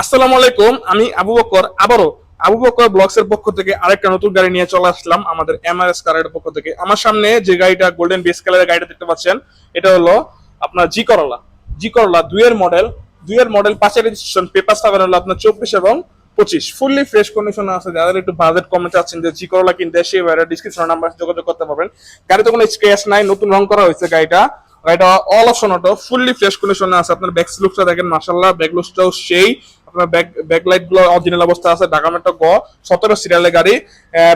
আসসালামু আলাইকুম, আমি আবু বকর। আবারও আবু বকর ব্লগস এর পক্ষ থেকে আরেকটা নতুন গাড়ি নিয়ে চলে আসলাম আমাদের এমআরএস কারের পক্ষ থেকে। আমার সামনে যে গাড়িটা গোল্ডেন বেস কালারের গাড়িটা দেখতে পাচ্ছেন, এটা হলো আপনার জি করলা জি করলা দুইয়ের মডেল দুইয়ের মডেল পাঁচের রেজিস্ট্রেশন পেপার পাবেন হলো আপনার চব্বিশ এবং পঁচিশ। ফুললি ফ্রেশ কন্ডিশন আছে, যাদের একটু বাজেট কমে চাচ্ছেন যে জি করলা কিনতে, সেই সে ডিসক্রিপশন নাম্বার যোগাযোগ করতে পারবেন। গাড়িতে কোনো স্ক্র্যাচ নাই, নতুন রং করা হয়েছে গাড়িটা। গাড়িটা all option auto fully fresh কন্ডিশনে আছে, আপনার ব্যাক লুকটা দেখেন মাশাল্লাহ ব্যাক লুকটাও সেই। আপনার ব্যাক ব্যাক লাইটগুলো অরিজিনাল অবস্থা আছে, ঢাকা মেট্রো গ, সতেরো সিরিয়ালের গাড়ি।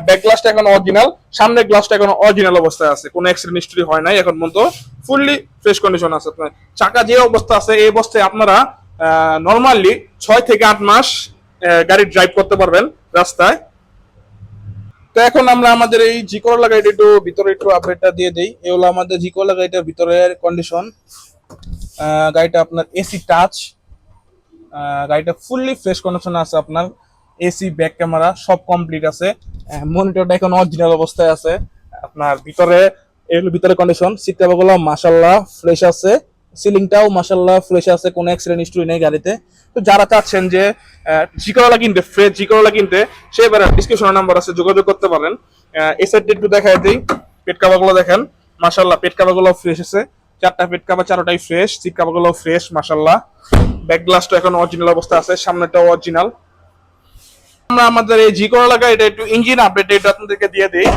ব্যাক গ্লাসটা এখন অরিজিনাল সামনের গ্লাসটা এখন অরিজিনাল অবস্থায় আছে, কোনো অ্যাক্সিডেন্ট হিস্ট্রি হয় নাই এখন পর্যন্ত ফুললি ফ্রেশ কন্ডিশন আছে আপনার। চাকা যে অবস্থা আছে, এই অবস্থায় আপনারা নর্মালি ছয় থেকে আট মাস গাড়ি ড্রাইভ করতে পারবেন রাস্তায়। তো এখন আমরা আমাদের এই জিকোলা গাড়িটা একটু ভিতরে একটু আপডেটটা দিয়ে দেই। এই হলো আমাদের জিকোলা গাড়িটার ভিতরের কন্ডিশন গাড়িটা আপনার এসি টাচ গাড়িটা ফুললি ফ্রেশ কন্ডিশন আছে আপনার। এসি ব্যাক ক্যামেরা সব কমপ্লিট আছে। মনিটরটা এখন অরিজিনাল অবস্থায় আছে। আপনার ভিতরে, এর ভিতরে কন্ডিশন সিট কাভারগুলো মাশাল্লাহ ফ্রেশ আছে। সিলিংটাও মাশাল্লাহ ফ্রেশ আছে, কোনো অ্যাক্সিডেন্ট হিস্ট্রি নেই গাড়িতে। তো যারা চাচ্ছেন যে জিকোলা কিনতে ফ্রেশ জিকোলা কিনতে, সে এবারে ডিসক্রিপশন নাম্বার আছে, যোগাযোগ করতে পারেন। সাইডটা একটু দেখায় দিই। পেট কাভারগুলো দেখেন। মাশাল্লাহ পেট কাভারগুলো ফ্রেশ আছে। চারটা পেট কাভার চারোটাই ফ্রেশ সিট কাভারগুলো ফ্রেশ মাশাল্লাহ ব্যাক গ্লাসটা এখন অরিজিনাল অবস্থা আছে সামনেটাও অরিজিনাল আমরা আমাদের এই জি করা লাগা, এটা একটু ইঞ্জিন আপডেট এটা আপনাদেরকে দিয়ে দিই।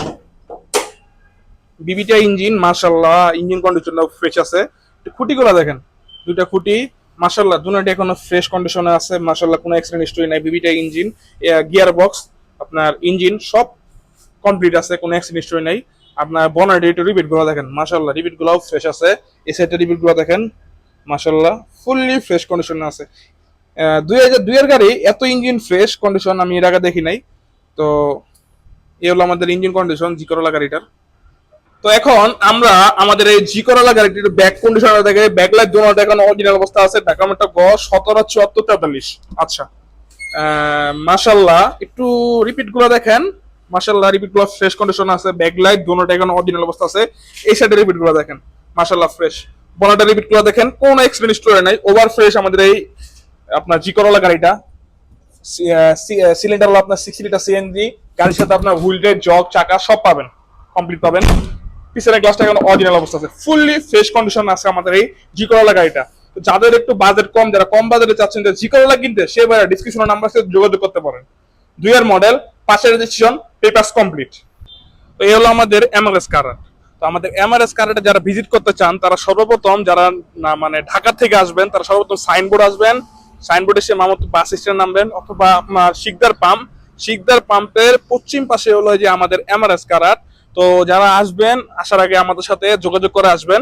বিবিটা ইঞ্জিন মাশাল্লাহ ইঞ্জিন কন্ডিশনটাও ফ্রেশ আছে। খুঁটিগুলো দেখেন। দুইটা খুঁটি মাশাল্লাহ দুটো এখনও ফ্রেশ কন্ডিশনে আছে মাশাল্লাহ কোনো অ্যাক্সিডেন্ট হিস্টরি নাই। বিবিটা ইঞ্জিন গিয়ার বক্স আপনার ইঞ্জিন সব কমপ্লিট আছে, কোনো অ্যাক্সিডেন্ট হিস্টরি নাই। আপনার বনার ডেট রিপিটগুলো দেখেন। মাশাল্লাহ রিপিট গুলাও ফ্রেশ আছে। এই সাইডের রিপিটগুলো দেখেন। মাশাল্লাহ ফুললি ফ্রেশ কন্ডিশনে আছে। দুই হাজার দুইয়ের গাড়ি এত ইঞ্জিন ফ্রেশ কন্ডিশন আমি এর আগে দেখি নাই। তো এই হলো আমাদের ইঞ্জিন কন্ডিশন জি করলা গাড়িটার। তো এখন আমরা আমাদের এই জি করলা গাড়িটির ব্যাক কন্ডিশন দেখে ব্যাক লাইট দোনো দেখেন অরিজিনাল অবস্থা আছে। ঢাকা মেট্রো গ, সতেরো, চুয়াত্তর, তেতাল্লিশ। আচ্ছা। মাশাল্লাহ একটু রিপিটগুলো দেখেন। মাশাল্লাহ রিপিটগুলো ফ্রেশ কন্ডিশন আছে ব্যাক লাইট দোনোটা এখন অরিজিনাল অবস্থা আছে। এই সাইডে রিপিটগুলো দেখেন মাশাল্লাহ ফ্রেশ বনাটা রিপিটগুলো দেখেন, কোন এক্সপিরিয়েন্স স্টোরে নাই ওভার ফ্রেশ আমাদের এই আপনার জি করলা গাড়িটা। সিলিন্ডার হলো আপনার সিক্স লিটার সিএনজি গাড়ির সাথে আপনার হুইল রেট জগ চাকা, সব পাবেন কমপ্লিট পাবেন। পিছনের গ্লাসটা এখন অরিজিনাল অবস্থা আছে ফুললি ফ্রেশ কন্ডিশন আছে আমাদের এই জি করলা গাড়িটা। তো যাদের একটু বাজেট কম, যারা কম বাজেটে চাচ্ছেন যে জি করলা কিনতে, সে ভাইয়া ডিসক্রিপশন নাম্বার সাথে যোগাযোগ করতে পারেন। দুইয়ের মডেল পাঁচের রেজিস্ট্রেশন পেপারস কমপ্লিট তো এই হলো আমাদের এমআরএস কার্ড তো আমাদের এমআরএস কার্ডে যারা ভিজিট করতে চান, তারা সর্বপ্রথম যারা না মানে ঢাকা থেকে আসবেন, তারা সর্বপ্রথম সাইনবোর্ড আসবেন। সাইনবোর্ডে সে মামত বাস স্ট্যান্ড নামবেন, অথবা আপনার শিকদার পাম্প শিকদার পাম্পের পশ্চিম পাশে হলো যে আমাদের এমআরএস কার্ড তো যারা আসবেন, আসার আগে আমাদের সাথে যোগাযোগ করে আসবেন।